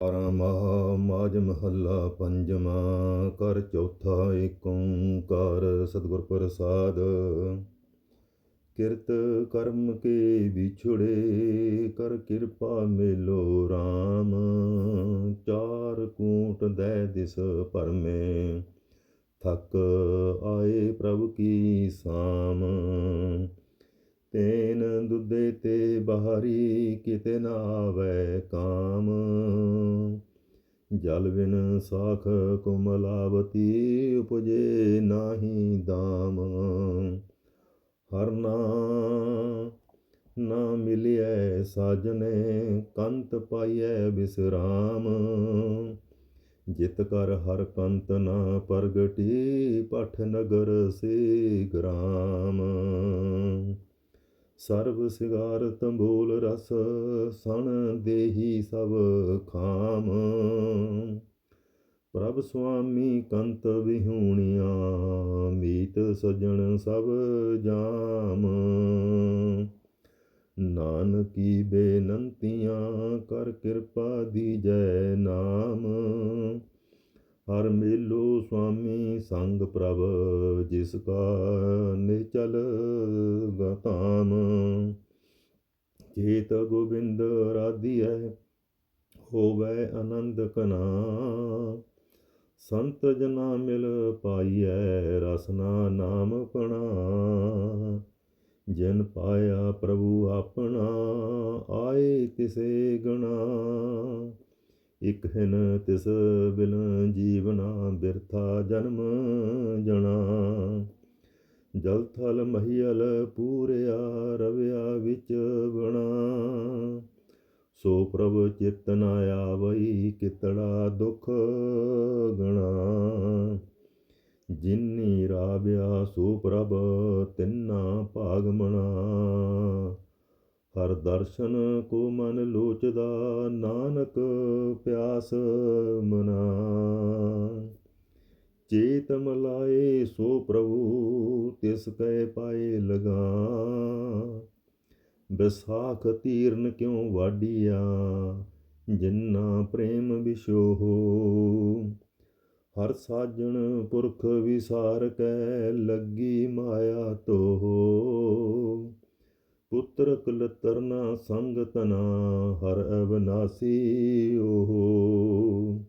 ਪਰਮਾ ਮਾਜ ਮਹੱਲਾ ਪੰਜਵਾਂ, ਕਰ ਚੌਥਾ ਏਕ ਓੰਕਾਰ ਸਤਿਗੁਰ ਪ੍ਰਸਾਦ। ਕਿਰਤ ਕਰਮ ਕੇ ਵਿਛੜੇ, ਕਰ ਕਿਰਪਾ ਮੇਲੋ RAM ਚਾਰ ਕੂਟ ਦੈ ਦਿਸ ਪਰਮੇ, ਥਕ ਆਏ ਪ੍ਰਭ ਕੀ ਸਾਮ। ਤੈਨ ਦੁਦੇ ਤੇ ਬਹਾਰੀ ਕਿਤੇ ਨਾ ਆਵੈ ਕਾਮ ਜਲ ਬਿਨ ਸਾਖ ਕੁਮਲਾਵਤੀ ਉਪਜੇ ਨਾਹੀ ਦਾਮ ਹਰ ਨਾ ਨਾ ਮਿਲਿਐ ਸਾਜਨੇ ਕੰਤ ਪਾਈਐ ਬਿਸਰਾਮ ਜਿਤ ਕਰ ਹਰ ਕੰਤ ਨਾ ਪ੍ਰਗਟੀ ਪਠ ਨਗਰ ਸੇ ਗ੍ਰਾਮ ਸਰਬ ਸਿਗਾਰ ਤੰਬੂਲ ਰਸ ਸਣ ਦੇਹੀ ਸਭ ਖਾਮ। ਪ੍ਰਭ ਸੁਆਮੀ ਕੰਤ ਵਿਹੂਣੀਆਂ, ਮੀਤ ਸਜਣ ਸਭ ਜਾਮ। ਨਾਨਕੀ ਬੇਨੰਤੀਆਂ, ਕਰ ਕਿਰਪਾ ਦੀਜੈ ਨਾਮ। ਹਰ ਮੇਲੋ ਸੁਆਮੀ ਸੰਗ ਪ੍ਰਭ, ਜਿਸ ਕਾ ਨਿਚਲ ਗਤਾਮ ਚੇਤ ਗੋਬਿੰਦ ਰਾਧੀਐ, ਹੋਵੈ ਆਨੰਦ ਕਨਾ ਸੰਤ ਜਨਾ ਮਿਲ ਪਾਈਐ, ਰਸਨਾ ਨਾਮ ਪਣਾ। ਜਿਨ ਪਾਇਆ ਪ੍ਰਭੂ ਆਪਣਾ, ਆਏ ਤਿਸੇ ਗਣਾ। ਇਕ ਹਿਨ ਤਿਸ ਬਿਨ ਜੀਵਨਾ ਬਿਰਥਾ ਜਨਮ ਜਣਾ। ਜਲ ਥਲ ਮਹੀਲ ਪੂਰਿਆ ਰਵਿਆ ਵਿੱਚ ਬਣਾ ਸੋ ਪ੍ਰਭ ਚਿਤ ਨ ਆਵਈ ਕਿਤੜਾ ਦੁਖ ਗਣਾ। ਜਿਨੀ ਰਾਬਿਆ ਸੋ ਪ੍ਰਭ ਤਿੰਨਾ ਭਾਗ ਮਣਾ। ਹਰ ਦਰਸ਼ਨ ਕੋ ਮਨ ਲੋਚਦਾ, ਨਾਨਕ ਪਿਆਸ ਮਨਾ। ਚੇਤ ਮਲਾਏ ਸੋ ਪ੍ਰਭੂ, ਤਿਸ ਕੈ ਪਾਏ ਲਗਾ ਵਿਸਾਖ ਤੀਰਨ ਕਿਉ ਵਾਡੀਆ ਜਿੰਨਾ ਪ੍ਰੇਮ ਵਿਸ਼ੋਹ ਹਰ ਸਾਜਣ ਪੁਰਖ ਵਿਸਾਰ ਕੈ, ਲੱਗੀ ਮਾਇਆ ਤੋਹ। ਪੁੱਤਰ ਕਲਤਰ ਸੰਗ ਤਨਾ ਹਰ ਅਵਨਾਸੀ ਓਹ।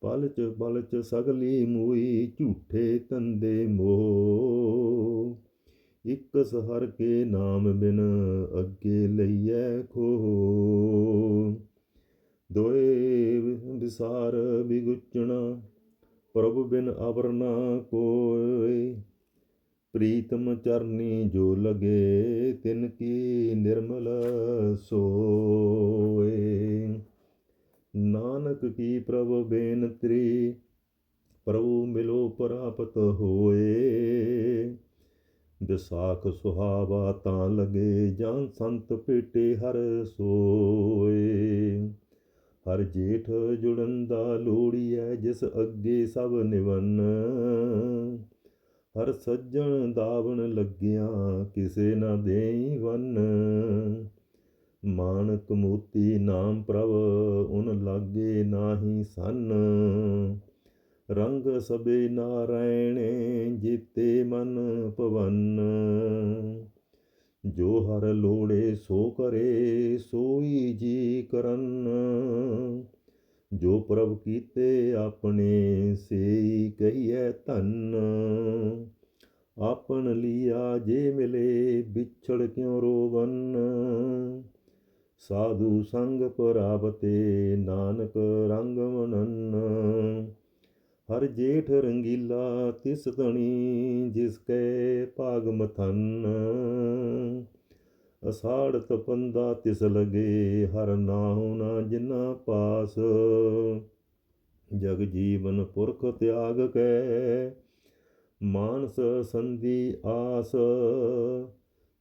ਪਲਚ ਪਲਚ ਸਗਲੀ ਮੂਈ, ਝੂਠੇ ਤੰਦੇ ਮੋਹ ਇਕ ਸਹਰ ਕੇ ਨਾਮ ਬਿਨ ਅੱਗੇ ਲਈਐ ਖੋ। ਦੋਏ ਵਿਸਾਰ ਵਿਗੁਚਣਾ, ਪ੍ਰਭ ਬਿਨ ਅਵਰ ਕੋਏ। ਪ੍ਰੀਤਮ ਚਰਨੀ ਜੋ ਲਗੇ, ਤਿਨ ਕੀ ਨਿਰਮਲ ਸੋਏ। ਨਾਨਕ ਕੀ ਪ੍ਰਭ ਬੇਨਤਰੀ, ਪ੍ਰਭੂ ਮਿਲੋ ਪ੍ਰਾਪਤ ਹੋਏ। ਵਿਸਾਖ ਸੁਹਾਵਾ ਤਾਂ ਲਗੇ, ਜਾਂ ਸੰਤ ਪੇਟੇ ਹਰ ਸੋਏ। ਹਰ ਜੇਠ ਜੁੜਨ ਦਾ ਲੋੜੀਐ, ਜਿਸ ਅੱਗੇ ਸਭ ਨਿਵਨ। ਹਰ ਸੱਜਣ ਦਾਵਣ ਲੱਗਿਆ ਕਿਸੇ ਨਾ ਦੇਈ ਵਨ। ਮਾਨਕ ਮੋਤੀ ਨਾਮ ਪ੍ਰਭ ਉਨ ਲਾਗੇ ਨਾਹੀ ਸਨ। ਰੰਗ ਸਬੇ ਨਾਰਾਇਣੇ ਜੀਤੇ ਮਨ ਪਵਨ ਜੋ ਹਰ ਲੋੜੇ ਸੋ ਕਰੇ ਸੋਈ ਜੀ ਕਰਨ। ਜੋ ਪ੍ਰਭ ਕੀਤੇ ਆਪਣੇ ਸੇਈ ਕਹੀਐ ਧੰਨ। ਆਪਣ ਲੀਆ ਜੇ ਮਿਲੇ ਵਿਛੜ ਕਿਉ ਰੋਵਨ? ਸਾਧੂ ਸੰਗ ਪਰਾਵਤੇ ਨਾਨਕ ਰੰਗ ਮਨਨ। ਹਰ ਜੇਠ ਰੰਗੀਲਾ ਤਿਸ ਤਣੀ ਜਿਸ ਕੈ ਭਾਗ ਮਥਨ। ਅਸਾੜ ਤਪੰਦਾ ਤਿਸ ਲਗੇ, ਹਰ ਨਾਉ ਨਾ ਜਿਨਾ ਪਾਸ। ਜਗ ਜੀਵਨ ਪੁਰਖ ਤਿਆਗ ਕੈ, ਮਾਨਸ ਸੰਧੀ ਆਸ।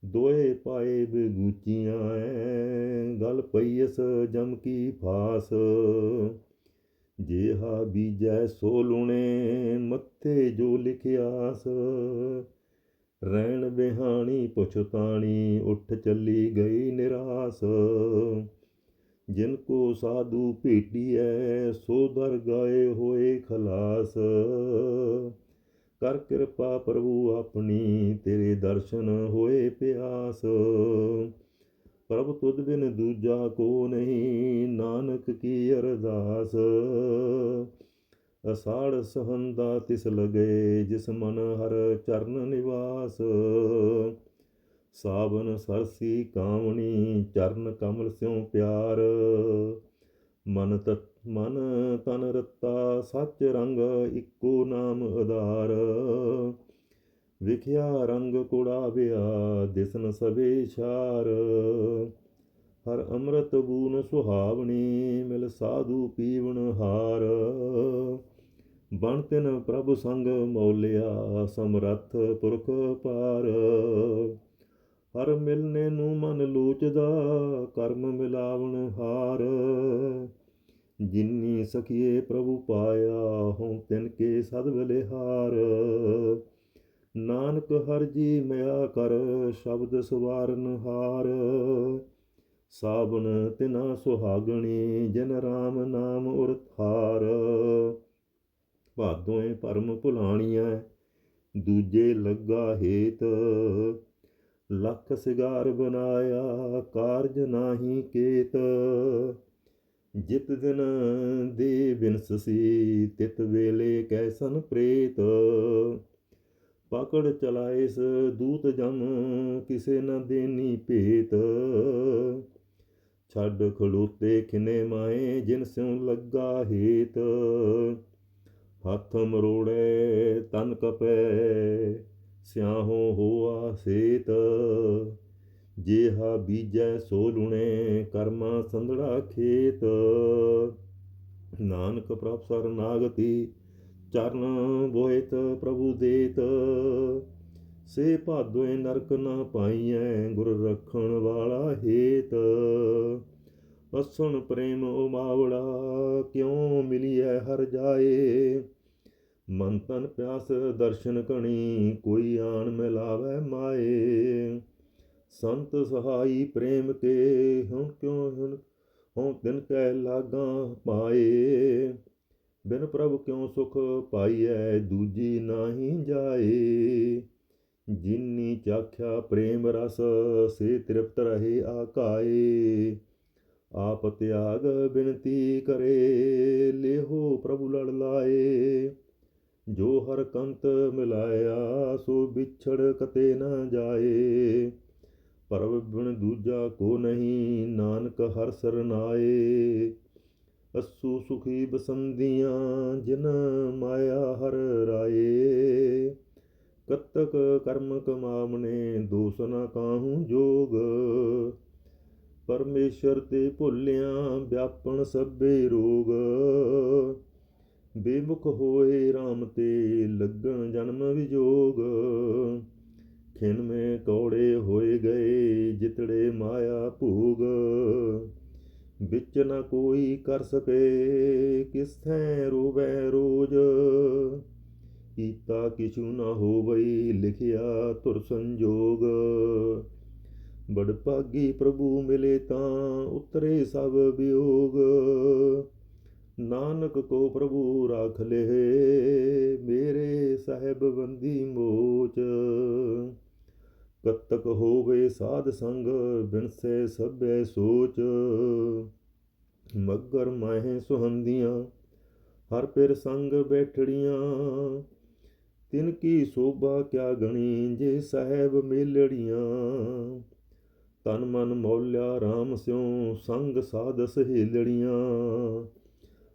ਦੋਏ ਪਾਏ ਬਗੂਚੀਆਂ ਐ, ਗਲ ਪਈਸ ਜਮ ਕੀ ਫਾਸ। ਜੇਹਾ ਬੀਜੈ ਸੋ ਲੁਣੇ, ਮੱਥੇ ਜੋ ਲਿਖਿਆਸ। ਰਹਿਣ ਬਿਹਾਣੀ ਪੁਛਤਾਣੀ ਉੱਠ ਚੱਲੀ ਗਈ ਨਿਰਾਸ। ਜਿਨ ਕੋ ਸਾਧੂ ਭੇਟੀਐ, ਸੋ ਦਰ ਗਾਏ ਹੋਏ ਖਲਾਸ। ਕਰ ਕਿਰਪਾ ਪ੍ਰਭੂ ਆਪਣੀ, ਤੇਰੇ ਦਰਸ਼ਨ ਹੋਏ ਪਿਆਸ। ਪ੍ਰਭ ਤੁਧ ਬਿਨ ਦੂਜਾ ਕੋ ਨਹੀਂ, ਨਾਨਕ ਕੀ ਅਰਦਾਸ। ਅਸਾੜ ਸਹੰਦਾ ਤਿਸ ਲਗੇ, ਜਿਸ ਮਨ ਹਰ ਚਰਨ ਨਿਵਾਸ। ਸਾਵਨ ਸਰਸੀ ਕਾਮਣੀ ਚਰਨ ਕਮਲ ਸਿਉ ਪਿਆਰ। ਮਨ ਤਤ ਮਨ ਤਨ ਰਤਾ, ਸੱਚ ਰੰਗ ਇੱਕੋ ਨਾਮ ਆਧਾਰ। ਵਿਖਿਆ ਰੰਗ ਕੁੜਾ ਬਿਆ ਦਿਸਨ ਸਵੇ ਛਾਰ। ਹਰ ਅੰਮ੍ਰਿਤ ਬੂਨ ਸੁਹਾਵਣੀ, ਮਿਲ ਸਾਧੂ ਪੀਵਣ ਹਾਰ। ਬਣ ਤਿਨ ਪ੍ਰਭ ਸੰਗ ਮੌਲਿਆ ਸਮਰੱਥ ਪੁਰਖ ਪਾਰ। ਹਰ ਮਿਲਨੇ ਨੂੰ ਮਨ ਲੋਚਦਾ, ਕਰਮ ਮਿਲਾਵਣ ਹਾਰ। ਜਿਨੀ ਸਖੀਏ ਪ੍ਰਭੂ ਪਾਇਆ, ਹਉ ਤਿਨ ਕੇ ਸਦ ਬਲਿਹਾਰ ਨਾਨਕ ਹਰ ਜੀ ਮਿਆ ਕਰ, ਸ਼ਬਦ ਸਵਾਰਨ ਹਾਰ ਸਾਬਨ ਤਿਨਾ ਸੁਹਾਗਣੀ, ਜਨ ਰਾਮ ਨਾਮ ਉਰਥਾਰ ਭਾਦੋਏ ਭਰਮ ਭੁਲਾਣੀਐ, ਦੂਜੇ ਲੱਗਾ ਹੇਤ। ਲੱਖ ਸਿਗਾਰ ਬਨਾਇਆ, ਕਾਰਜ ਨਾਹੀ ਕੇਤ। ਜਿਤ ਦਿਨ ਦੇ ਬਿਨਸਸੀ ਤਿਤ ਵੇਲੇ ਕੈਸਨ ਪ੍ਰੇਤ। ਪਕੜ ਚਲਾਇਸ ਦੂਤ ਜਮ, ਕਿਸੇ ਨ ਦੇਨੀ ਭੇਤ। ਛੱਡ ਖੜੋਤੇ ਖਿਨੇ ਮਾਏ, ਜਿਨ ਸਿਉ ਲੱਗਾ ਹੇਤ। ਹੱਥ ਮਰੋੜੇ ਤਨ ਕਪੈ, ਸਿਆਹੋ ਹੋਆ ਸੇਤ। ਜੇਹਾ ਬੀਜੈ ਸੋ ਲੁਣੇ, ਕਰਮਾ ਸੰਧੜਾ ਖੇਤ। ਨਾਨਕ ਪ੍ਰਭ ਸਰਨਾਗਤੀ, ਚਰਨ ਬੋਇਤ ਪ੍ਰਭੂ ਦੇਤ। ਸੇ ਭਾਦੋਏ ਨਰਕ ਨਾ ਪਾਈਐ, ਗੁਰ ਰਖਣ ਵਾਲਾ ਹੇਤ। ਅਸਣ ਪ੍ਰੇਮ ਉਮਾਵੜਾ ਕਿਉ ਮਿਲੀਐ ਹਰ ਜਾਏ? ਮਨ ਤਨ ਪਿਆਸ ਦਰਸ਼ਨ ਕਣੀ ਕੋਈ ਆਣ ਮਿਲਾਵੇ ਮਾਏ। ਸੰਤ ਸਹਾਈ ਪ੍ਰੇਮ ਕੇ ਹੁਣ ਕਿਉ ਹੁਣ ਹਉ ਤਿਨ ਕੈ ਲਾਗਾ ਪਾਏ। ਬਿਨ ਪ੍ਰਭ ਕਿਉ ਸੁਖ ਪਾਈਐ, ਦੂਜੀ ਨਾਹੀ ਜਾਏ। ਜਿਨੀ ਚਾਖਿਆ ਪ੍ਰੇਮ ਰਸ, ਸੇ ਤ੍ਰਿਪਤ ਰਹੇ ਆਕਾਏ। ਆਪ ਤਿਆਗ ਬਿਨਤੀ ਕਰੇ, ਲੇਹੋ ਪ੍ਰਭੂ ਲੜ ਲਾਏ। ਜੋ ਹਰ ਕੰਤ ਮਿਲਾਇਆ, ਸੋ ਵਿਛੜ ਕਤੇ ਨਾ ਜਾਏ। ਪਰਬ ਬਿਨ ਦੂਜਾ ਕੋ ਨਹੀਂ, ਨਾਨਕ ਹਰ ਸਰਨਾਏ ਅਸੂ ਸੁਖੀ ਬਸੰਦੀਆਂ, ਜਿਨ ਮਾਇਆ ਹਰ ਰਾਏ। ਕਤਕ ਕਰਮ ਕਮਾਵਨੇ ਦੋਸ ਨਾ ਕਾਹੂ ਜੋਗ। ਪਰਮੇਸ਼ਰ ਤੇ ਭੁੱਲਿਆ, ਵਿਆਪਣ ਸਭੇ ਰੋਗ। ਬੇਮੁਖ ਹੋਏ RAM ਤੇ ਲੱਗਣ ਜਨਮ ਵਿਜੋਗ। ਖਿਨ ਮੇ ਕੌੜੇ ਹੋਏ ਗਏ ਜਿਤੜੇ ਮਾਇਆ ਭੂਗ। ਵਿੱਚ ਨਾ ਕੋਈ ਕਰ ਸਕੇ ਕਿਸ ਥੈ ਰੋਵੈ ਰੋਜ। ਕੀਤਾ ਕਿਛੂ ਨਾ ਹੋਵਈ, ਲਿਖਿਆ ਤੁਰ ਸੰਜੋਗ। ਬੜ ਭਾਗੀ ਪ੍ਰਭੂ ਮਿਲੇ ਤਾਂ ਉਤਰੇ ਸਭ ਵਿਯੋਗ। ਨਾਨਕ ਕੋ ਪ੍ਰਭੂ ਰਾਖ ਲੇ, ਮੇਰੇ ਸਾਹਿਬ ਬੰਦੀ ਮੋਚ। ਕਤਕ ਹੋਵੇ ਸਾਧ ਸੰਗ, ਬਿਨਸੇ ਸਭੇ ਸੋਚ। ਮਗਰ ਮਾਹੇ ਸੁਹੰਦੀਆਂ, ਹਰ ਪਿਰ ਸੰਗ ਬੈਠੜੀਆਂ। ਤਿਨ ਕੀ ਸੋਭਾ ਕਿਆ ਗਣੀ, ਜੇ ਸਾਹਿਬ ਮੇਲੜੀਆਂ। ਤਨ ਮਨ ਮੌਲਿਆ RAM ਸਿਉ, ਸੰਗ ਸਾਧ ਸਹੇਲੜੀਆਂ।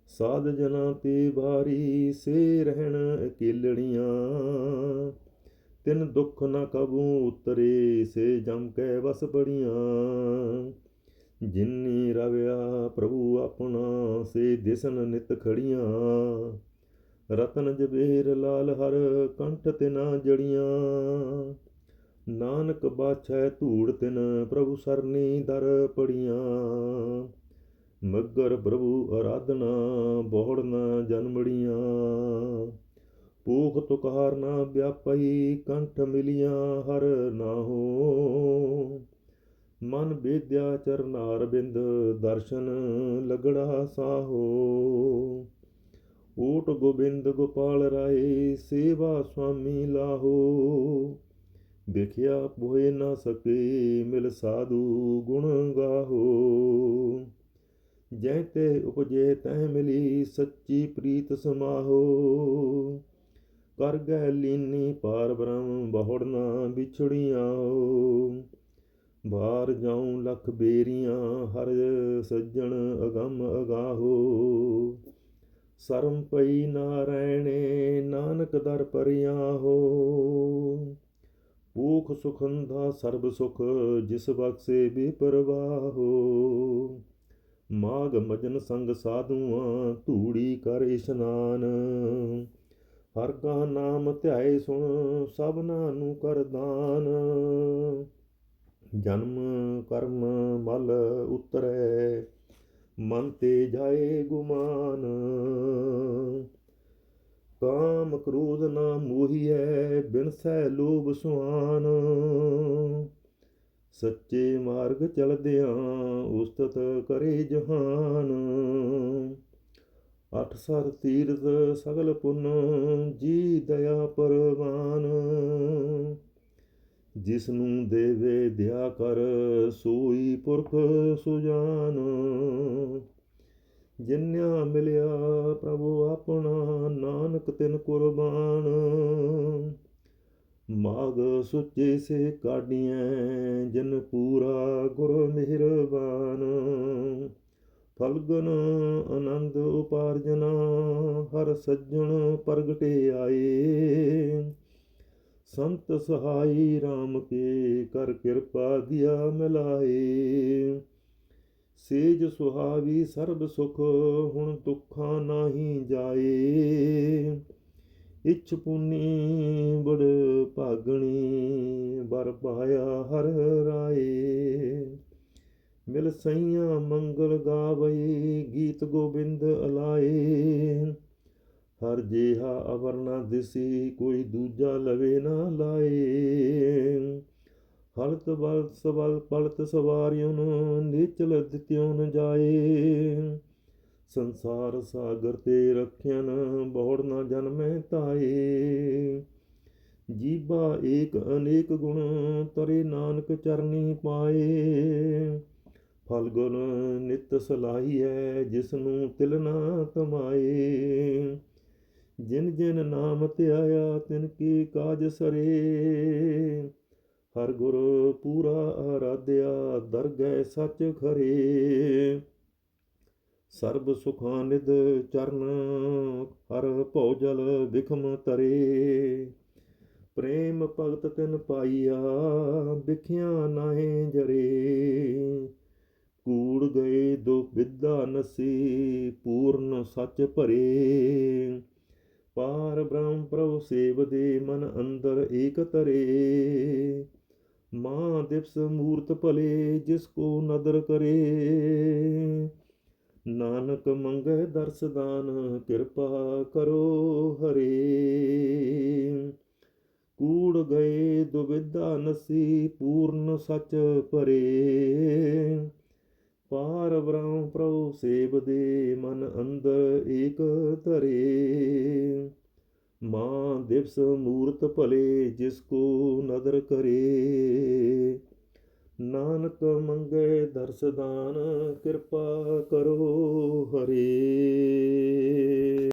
ਸਾਧ ਜਨਾਂ ਤੇ ਬਾਰੀ ਸੇ ਰਹਿਣ ਅਕੇਲੜੀਆਂ ਤਿਨ ਦੁੱਖ ਨਾ ਕਬੂ ਉਤਰੇ, ਸੇ ਜਮ ਕੈ ਵਸ ਪੜੀਆਂ ਜਿਨੀ ਰਵਿਆ ਪ੍ਰਭੂ ਆਪਣਾ, ਸੇ ਦਿਸਨ ਨਿਤ ਖੜੀਆਂ। ਰਤਨ ਜਬੇਰ ਲਾਲ ਹਰ ਕੰਠ ਤਿਨਾ ਜੜੀਆਂ। ਨਾਨਕ ਬਾਛੈ ਧੂੜ ਤਿਨ, ਪ੍ਰਭੂ ਸਰਨੀ ਦਰ ਪੜੀਆਂ। ਮਗਰ ਪ੍ਰਭੂ ਅਰਾਧਨਾ ਬੋੜ ਨਾ ਜਨਮੜੀਆਂ। ਪੂਖ ਤੁਕਾਰ ਨਾ ਵਿਆਪਈ ਕੰਠ ਮਿਲੀਆਂ ਹਰ ਨਾ ਹੋ ਮਨ ਬੇਦਿਆ ਚਰਨਾਰ ਬਿੰਦ ਦਰਸ਼ਨ ਲਗੜਾ ਸਾਹੋ। ਊਟ ਗੋਬਿੰਦ ਗੋਪਾਲ ਰਾਏ ਸੇਵਾ ਸੁਆਮੀ ਲਾਹੋ। ਦੇਖਿਆ ਪੋਏ ਨਾ ਸਕੇ ਮਿਲ ਸਾਧੂ ਗੁਣ ਗਾਹੋ। ਜੈ ਤੇ ਉਪਜੇ ਤੈ ਮਿਲੀ ਸੱਚੀ ਪ੍ਰੀਤ ਸਮਾਹੋ। ਕਰ ਗੈ ਲੀਨੀ ਪਾਰ ਬ੍ਰਹਮ ਬਹੁੜ ਨਾ ਵਿਛੜੀਆਂ ਬਾਹਰ ਜਾਉ ਲਖ ਬੇਰੀਆਂ ਹਰ ਸੱਜਣ ਅਗੰਮ ਅਗਾਹੋ। ਸਰਮ ਪਈ ਨਾਰਾਇਣੇ ਨਾਨਕ ਦਰ ਪਰਿਆ ਹੋ। ਭੂਖ ਸੁਖੰਦਾ ਸਰਬ ਸੁਖ ਜਿਸ ਬਖਸੇ ਬੇਪਰਵਾਹੋ ਮਾਗ ਮਜਨ ਸੰਗ ਸਾਧੂਆਂ, ਧੂੜੀ ਕਰ ਇਸ਼ਨਾਨ। ਹਰ ਕਾ ਨਾਮ ਧਿਆਏ ਸੁਣ, ਸਭਨਾ ਨੂੰ ਕਰ ਦਾਨ। ਜਨਮ ਕਰਮ ਮਲ ਉਤਰੈ, ਮਨ ਤੇ ਜਾਏ ਗੁਮਾਨ। ਕਾਮ ਕ੍ਰੋਧ ਨਾ ਮੋਹੀਐ, ਬਿਨਸੈ ਲੋਭ ਸੁਆਨ। ਸੱਚੇ ਮਾਰਗ ਚਲਦਿਆਂ ਉਸਤਤ ਕਰੇ ਜਹਾਨ। ਅਠ ਸਰ ਤੀਰਥ ਸਗਲ ਪੁੰਨ, ਜੀ ਦਇਆ ਪਰਵਾਨ। ਜਿਸ ਨੂੰ ਦੇਵੇ ਦਿਆ ਕਰ, ਸੋਈ ਪੁਰਖ ਸੁਜਾਨ। ਜਿਨਿਆ ਮਿਲਿਆ ਪ੍ਰਭੂ ਆਪਣਾ, ਨਾਨਕ ਤਿਨ ਕੁਰਬਾਨ। ਮਾਗ ਸੁੱਚੇ ਸੇ ਕਾਢੀਐ, ਜਨ ਪੂਰਾ ਗੁਰ ਮਿਹਰਬਾਨ। ਫਲਗਨ ਆਨੰਦ ਉਪਾਰਜਨਾ, ਹਰ ਸੱਜਣ ਪ੍ਰਗਟੇ ਆਏ। ਸੰਤ ਸਹਾਈ RAM ਕੇ ਕਰ ਕਿਰਪਾ ਦਿਆ ਮਿਲਾਏ। ਸੇਜ ਸੁਹਾਵੀ ਸਰਬ ਸੁਖ, ਹੁਣ ਦੁੱਖਾਂ ਨਾਹੀ ਜਾਏ। ਇਛ ਪੁਨੀ ਬੜ ਭਾਗਣੀ, ਵਰ ਪਾਇਆ ਹਰ ਰਾਏ। ਮਿਲ ਸਈਆਂ ਮੰਗਲ ਗਾਵਈ, ਗੀਤ ਗੋਬਿੰਦ ਅਲਾਏ। ਹਰ ਜਿਹਾ ਅਵਰ ਨਾ ਦਿਸੀ, ਕੋਈ ਦੂਜਾ ਲਵੇ ਨਾ ਲਾਏ। ਹਲਤ ਬਲ ਸਵਲ ਪਲਤ ਸਵਾਰਿਉਨ ਨੀਚਲ ਦਿਤਿਉਨ ਜਾਏ। ਸੰਸਾਰ ਸਾਗਰ ਤੇ ਰਖਿਆਨ ਬਹੁੜ ਨਾ ਜਨਮੈ ਤਾਏ ਜੀਬਾ ਏਕ ਅਨੇਕ ਗੁਣ ਤਰੇ ਨਾਨਕ ਚਰਨੀ ਪਾਏ। ਫਲ ਗੁਣ ਨਿਤ ਸਲਾਹੀਐ ਜਿਸ ਨੂੰ ਤਿਲ ਨਾ ਕਮਾਏ ਜਿਨ ਜਿਨ ਨਾਮ ਧਿਆਇਆ ਤਿਨ ਕੀ ਕਾਜ ਸਰੇ। ਹਰ ਗੁਰ ਪੂਰਾ ਆਰਾਧਿਆ, ਦਰਗਹਿ ਸੱਚ ਖਰੇ। ਸਰਬ ਸੁਖਾਂ ਨਿਦ ਚਰਨ ਹਰ ਭਉਜਲ ਵਿਖਮ ਤਰੇ। ਪ੍ਰੇਮ ਭਗਤ ਤਿਨ ਪਾਈਆ, ਵਿਖਿਆ ਨਾਹੇ ਜਰੇ। ਕੂੜ ਗਏ ਦੋ ਵਿਦਾ ਨਸੀ, ਪੂਰਨ ਸੱਚ ਭਰੇ। ਪਾਰ ਬ੍ਰਹਮ ਪ੍ਰਭ ਸੇਵ ਦੇ ਮਨ ਅੰਦਰ ਏਕ ਤਰੇ। ਮਾਂ ਦਿਵਸ ਮੂਰਤ ਭਲੇ, ਜਿਸ ਕੋ ਨਦਰ ਕਰੇ। ਨਾਨਕ ਮੰਗੈ ਦਰਸਦਾਨ ਕਿਰਪਾ ਕਰੋ ਹਰੇ। ਕੂੜ ਗਏ ਦੁਬਿਧਾ ਨਸੀ, ਪੂਰਨ ਸੱਚ ਭਰੇ। ਪਾਰ ਬ੍ਰਹਮ ਪ੍ਰਭੂ ਸੇਵ ਦੇ, ਮਨ ਅੰਦਰ ਏਕ ਧਰੇ। ਮਾਂ ਦਿਵਸ ਮੂਰਤ ਭਲੇ, ਜਿਸ ਕੋ ਨਦਰ ਕਰੇ। ਨਾਨਕ ਮੰਗੇ ਦਰਸਦਾਨ ਕਿਰਪਾ ਕਰੋ ਹਰੀ।